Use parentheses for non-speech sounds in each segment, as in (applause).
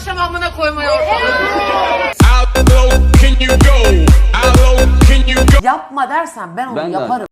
akşam amına koymaya? Yapma dersen ben onu Ben de. yaparım.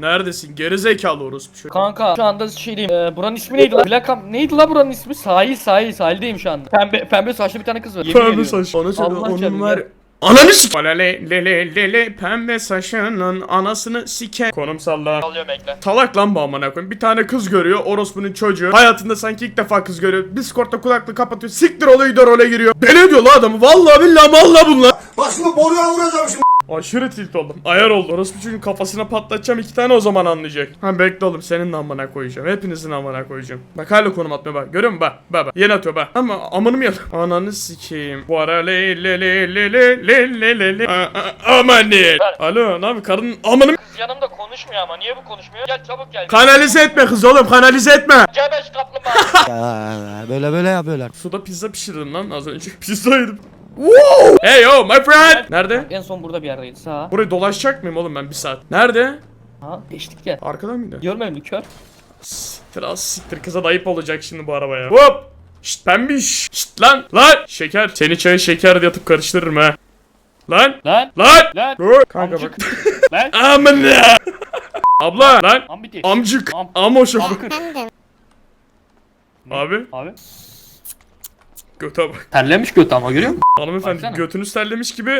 Neredesin? Gerizekalı orospu şu. Kanka şu anda şeydeyim. Ee, buranın ismi neydi lan? Plakam neydi la buranın ismi? Sahil sahil sahildeyim şu anda. Pembe pembe saçlı bir tane kız var. Yemin Pembe ediyorum. saç. Ona söyle Allah onun canım var. ya. Ananı sik. Le le le le le pembe saçının anasını sike. Konum salla. Alıyorum ekle. Salak lan bu amına koyayım. Bir tane kız görüyor. Orospunun çocuğu. Hayatında sanki ilk defa kız görüyor. Discord'da kulaklığı kapatıyor. Siktir olayı da role giriyor. Deli diyor lan adamı. Vallahi billahi vallahi bunlar. Bak şimdi boruya vuracağım şimdi. Aşırı tilt oldum. Ayar oldu. Orospu çocuğun kafasına patlatacağım iki tane o zaman anlayacak. Ha bekle oğlum senin de amına koyacağım. Hepinizin amına koyacağım. Bak hala konum atmıyor bak. Görüyor musun bak. Bak bak. Yeni atıyor bak. Ama amanım ya. Ananı sikeyim. Bu ara le le le le le le le le le. A- a- Aman ne? Alo ne yapayım karının amanım. Kız yanımda konuşmuyor ama niye bu konuşmuyor? Gel çabuk gel. Kanalize etme kız oğlum kanalize etme. (laughs) Gebeş kaplumbağa. Böyle böyle yapıyorlar. Suda pizza pişirdim lan az önce. (laughs) Pizza yedim. Wow! Hey yo my friend. Nerede? en son burada bir yerdeydi. Sağ. Burayı dolaşacak mıyım oğlum ben bir saat? Nerede? Ha geçtik gel. Arkadan mıydı? Görmedin mi kör? Siktir az siktir kıza da ayıp olacak şimdi bu arabaya. Hop! Şşt pembiş! Şşt lan! Lan! Şeker! Seni çaya şeker diye atıp karıştırırım ha. Lan! Lan. Lan! Lan. Dur! Kanka bak. (laughs) Lan. Aman ne? Abla! Lan! Ambiti. Amcık! Am- Amo şoför. Abi Abi. Göte bak. Terlemiş götü ama görüyor musun? Hanımefendi Baksana. götünüz terlemiş gibi.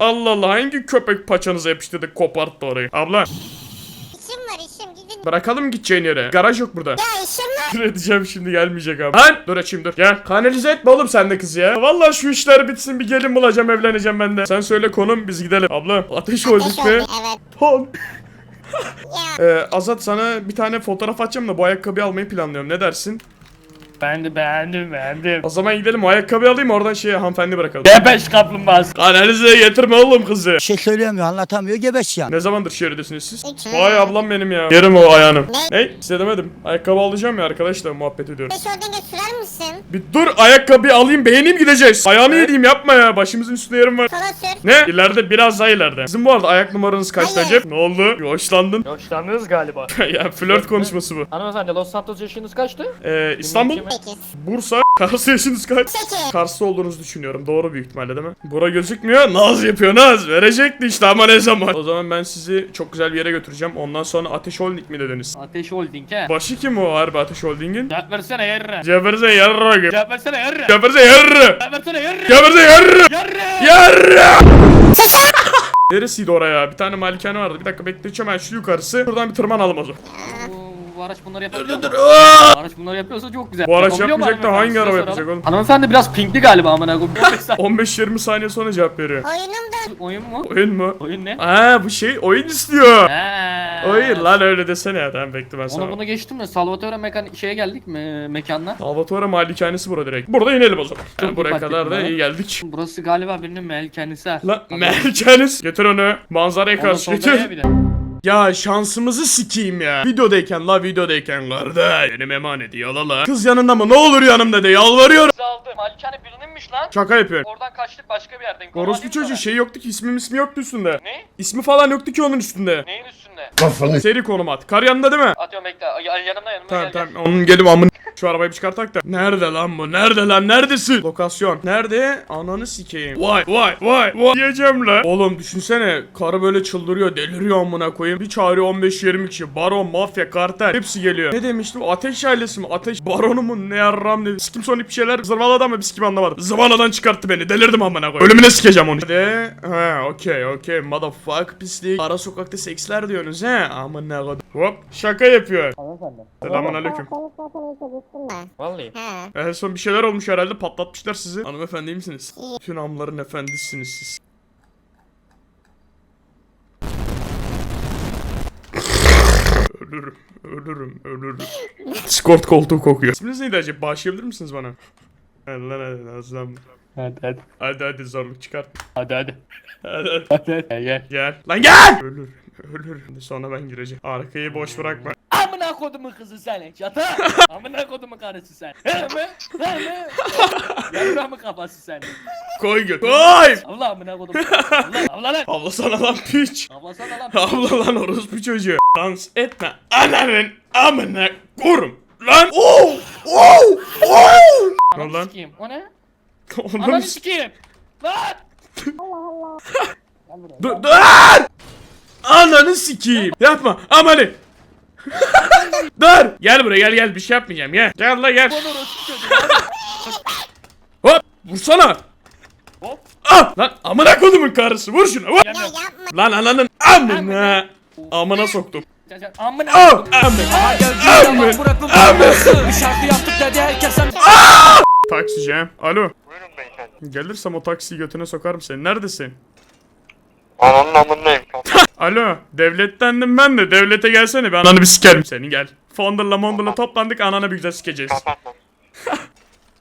Allah Allah hangi köpek paçanıza yapıştırdık koparttı orayı. Abla İşim var işim gidin. bırakalım gideceğin yere. Garaj yok burada. Ya işim var. Küfür edeceğim şimdi gelmeyecek abi. Lan dur açayım dur. Gel. Kanalize etme oğlum sen de kızı ya. Vallahi şu işler bitsin bir gelin bulacağım evleneceğim ben de. Sen söyle konum biz gidelim. Abla ateş Ateş be. oldu, Evet. Hon. Ee, Azat sana bir tane fotoğraf atacağım da bu ayakkabıyı almayı planlıyorum. Ne dersin? Ben de beğendim beğendim. O zaman gidelim o ayakkabıyı alayım oradan şeye hanımefendi bırakalım. Gebeş kaplumbağası. Kanalize getirme oğlum kızı. Bir şey söyleyemiyor anlatamıyor gebeş ya. Ne zamandır şehirdesiniz siz? Üç. Vay ablam benim ya. Yerim o ayağını. Ne? Ne? Size demedim. Ayakkabı alacağım ya arkadaşlar muhabbet ediyoruz. beş oradan geç sürer misin? Bir dur ayakkabıyı alayım beğeneyim gideceğiz. Ayağını yediğim yapma ya. Başımızın üstünde yerim var. Sola sür. Ne? İleride biraz daha ileride. Sizin bu arada ayak numaranız kaç Hayır. Ne oldu? Bir Hoşlandın. Hoşlandınız galiba. (laughs) ya flört konuşması bu. Hanımefendi Los Santos yaşınız kaçtı? Ee, İstanbul, Dinleyicime- Sekiz. Bursa, (laughs) Kars yaşınız kaç? Sekiz. Kars'ta olduğunuzu düşünüyorum. Doğru büyük ihtimalle değil mi? Bura gözükmüyor. Naz yapıyor Naz. Verecekti işte ama ne zaman? O zaman ben sizi çok güzel bir yere götüreceğim. Ondan sonra Ateş Holding mi dediniz? Ateş Holding he. Başı kim o harbi Ateş Holding'in? Cevap versene yarra. Ceberze yarra. Cevap versene yarra. Ceberze yarra. Cevap versene yarra. Ceberze yarra. Yarra. Yarra! (laughs) Neresiydi oraya? Bir tane malikane vardı. Bir dakika bekleteceğim ben şu yukarısı. Şuradan bir tırmanalım o zaman. Bu, araç bunları yapabiliyor mu? Aa! Bu araç bunları yapıyorsa çok güzel. Bu araç Yapabiliyor mu yapmayacak da hanımefendi? hangi Size araba soralım. yapacak oğlum? Hanımefendi biraz pinkli galiba amına koyayım. (laughs) 15-20 saniye sonra cevap veriyor. Oyunum da Oyun mu? Oyun mu? Oyun ne? Aa bu şey oyun istiyor. Ha. Hayır lan öyle desene ya. Tamam bekle ben Onu sana. bunu geçtim de Salvatore mekan şeye geldik mi mekanla? Salvatore malikanesi bura direkt. Burada inelim o zaman. Çok buraya kadar da iyi geldik. Burası galiba birinin melikanesi ha. Lan malikanesi. Getir onu. Manzaraya Ondan karşı sonra getir. bir de. Ya şansımızı sikeyim ya. Videodayken la videodayken kardeş. Benim emaneti yalala. Kız yanında mı? Ne olur yanımda de yalvarıyorum. Kız aldı. Malikane birininmiş lan. Şaka yapıyorum. Oradan kaçtık başka bir yerden. Orospu çocuğu şey yoktu ki ismi ismi yoktu üstünde. Ne? İsmi falan yoktu ki onun üstünde. Neyin üstünde? Kafanı Seri konum at. Kar yanında değil mi? Atıyorum bekle. Ya- Yanımda yanımda Tamam gel tamam gel. onun gelip amın şu arabayı bir çıkartak da. Nerede lan bu? Nerede lan? Neredesin? Lokasyon. Nerede? Ananı sikeyim. Vay vay vay vay. Diyeceğim lan. Oğlum düşünsene. Karı böyle çıldırıyor. Deliriyor amına koyayım. Bir çağırıyor 15-20 kişi. Baron, mafya, kartel. Hepsi geliyor. Ne demiştim? Ateş ailesi mi? Ateş baronu mu? Ne yarram ne? Sikim sonik bir şeyler. Zırvaladı ama biz kim anlamadım. Zıvanadan çıkarttı beni. Delirdim amına koyayım. Ölümüne sikeceğim onu. Hadi. Ha okey okey. Motherfuck pislik. Ara sokakta seksler diyorsunuz he. Amına koyayım. Hop. Şaka yapıyor. Selamun aleyküm. mı? Vallahi. He. En son bir şeyler olmuş herhalde patlatmışlar sizi. Hanımefendi misiniz? Bütün amların efendisiniz siz. Ölürüm, ölürüm, ölürüm. Discord koltuğu kokuyor. İsminiz neydi acaba? Bağışlayabilir misiniz bana? Hadi lan hadi Nazlan. Hadi hadi. Hadi hadi zorluk çıkart. Hadi hadi. Hadi hadi. Hadi hadi. Gel gel. Gel. Lan gel! Ölürüm, ölürüm. Sonra ben gireceğim. Arkayı boş bırakma. Amına kodumun kızı sen. Çatı. (laughs) Amına kodumun karısı sen. He mi? He mi? Yarra mı kafası sen? Koy göt. Koy. Allah amına kodum. Allah Allah lan. Abla sana lan piç. Ablasana lan. Abla lan orospu çocuğu. Dans etme. Ananın amına kurum. Lan. Oh. Oh. Oh. Ne lan? O ne? Ananı sikeyim. Lan. (laughs) Dur dur. Ananı sikeyim. Yapma. Amanı. (laughs) dur. Gel buraya gel gel bir şey yapmayacağım gel. Gel la gel. Bana çocuğu. Hop. Vursana. Hop. Ah. Lan amına kodumun karısı vur şunu vur. Ya yapma. Lan ananın amına. Amına soktum. Amına Oh. kodum. Amın. Amın. Amın. Bir şarkı yaptık dedi herkes sen Taksicim. Alo. Buyurun beyefendi. Gelirsem o taksiyi götüne sokarım seni. Neredesin? Ananın amındayım. (laughs) Alo. Devlettendim ben de. Devlete gelsene bir ananı bir sikerim seni gel. Fondurla mondurla toplandık ananı bir güzel sikeceğiz. Kapatma. (laughs)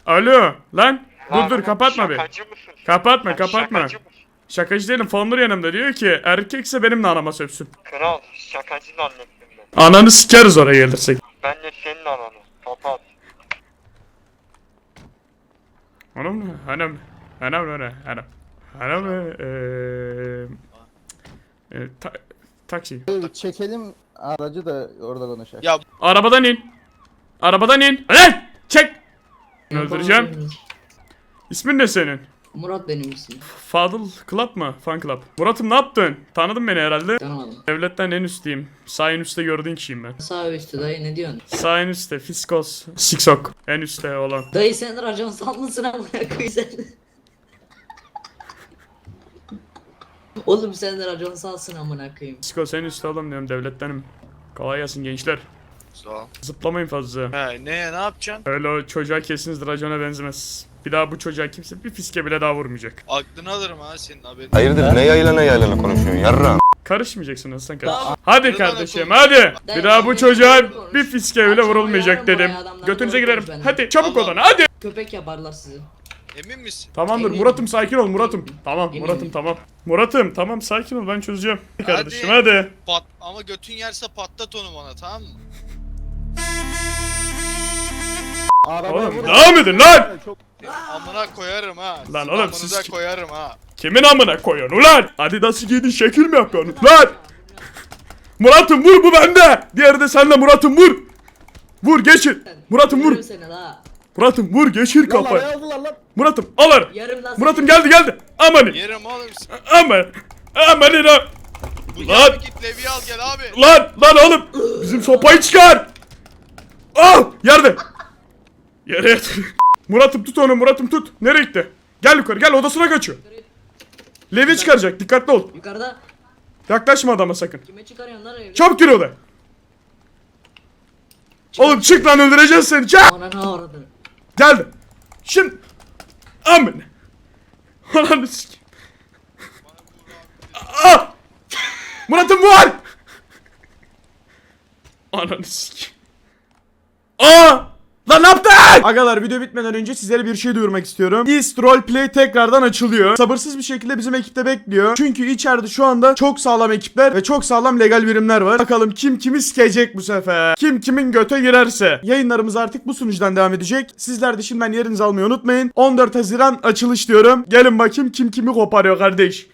Alo. Lan. Dur dur kapatma. Şakacı mısın? Kapatma Sen kapatma. Şakacı mısın? Şakacı değilim. Fondur yanımda diyor ki erkekse benimle anama sövsün. Kral şakacı zannettim ben. Ananı sikeriz oraya gelirsek. Ben de senin ananı. Kapat. Hanım mı? Hanım. Hanım mı? Hanım. Hanım mı? Eee... E, ta- taksi. Çekelim aracı da orada konuşalım. Ya Arabadan in. Arabadan in. Lan! Çek! Öldüreceğim. İsmin ne senin? Murat benim ismim. Fadıl Club mı? Fan Club. Murat'ım ne yaptın? Tanıdın beni herhalde. Tanımadım. Devletten en üstteyim. Sağ en üstte gördüğün kişiyim ben. Sağ üstte dayı ne diyorsun? Sağ en üstte. Fiskos. Siksok. En üstte olan. Dayı sen racon sallısın amına (laughs) koy sen. Oğlum sen de racon salsın amına koyayım. Fiskos en üstte olan diyorum devlettenim. Kolay gelsin gençler. Sağ ol. Zıplamayın fazla. He ne ne yapacaksın? Öyle o çocuğa kesinizdir racona benzemez. Bir daha bu çocuğa kimse bir fiske bile daha vurmayacak. Aklını alırım ha senin haberin. Hayırdır ne yayla ne yaylana konuşuyorsun yarra? Karışmayacaksın Hasan kardeşim. Tamam. Hadi kardeşim hadi. Bir daha bu çocuğa bir fiske bile vurulmayacak dedim. Götünüze girerim. Hadi çabuk olun hadi. Köpek yaparlar sizi. Emin misin? Tamamdır Eminim. Murat'ım sakin ol Murat'ım. Tamam Eminim. Murat'ım tamam. Murat'ım tamam sakin ol ben çözeceğim. Kardeşim hadi. Pat ama götün yerse patlat onu bana tamam mı? Arabaya Oğlum vur. devam edin lan. Çok Amına koyarım ha. Lan oğlum, amınıza siz- koyarım ha. Kimin amına koyuyorsun ulan? Adidas'ı giydin şekil mi yapıyorsun lan? Murat'ım vur bu bende. Diğeri de senle Murat'ım vur. Vur geçir. Murat'ım vur. La. Murat'ım vur geçir kafayı. araya aldılar lan. Murat'ım. Yarım la. Murat'ım geldi geldi. Aman. Yerim oğlum. sen. Aman. Aman lan. Lan. git Levi'yi al gel abi. Lan lan oğlum. Bizim sopayı çıkar. Al yerde. Yere yat. Murat'ım tut onu Murat'ım tut. Nereye gitti? Gel yukarı gel odasına kaçıyor. Levi çıkaracak dikkatli ol. Yukarıda Yaklaşma adama sakın. kime çıkarıyorsun lan öyle? Çabuk gir odaya. Oğlum çık lan öldüreceğiz seni çık. Ona ne Geldi. Şimdi. Amin. Ananı sikeyim. Ah! Murat'ım var. Ananı sikeyim. Aa! Lan ne yaptın? Agalar video bitmeden önce sizlere bir şey duyurmak istiyorum. East Roleplay tekrardan açılıyor. Sabırsız bir şekilde bizim ekipte bekliyor. Çünkü içeride şu anda çok sağlam ekipler ve çok sağlam legal birimler var. Bakalım kim kimi sikecek bu sefer. Kim kimin göte girerse. Yayınlarımız artık bu sunucudan devam edecek. Sizler de şimdiden yerinizi almayı unutmayın. 14 Haziran açılış diyorum. Gelin bakayım kim kimi koparıyor kardeş.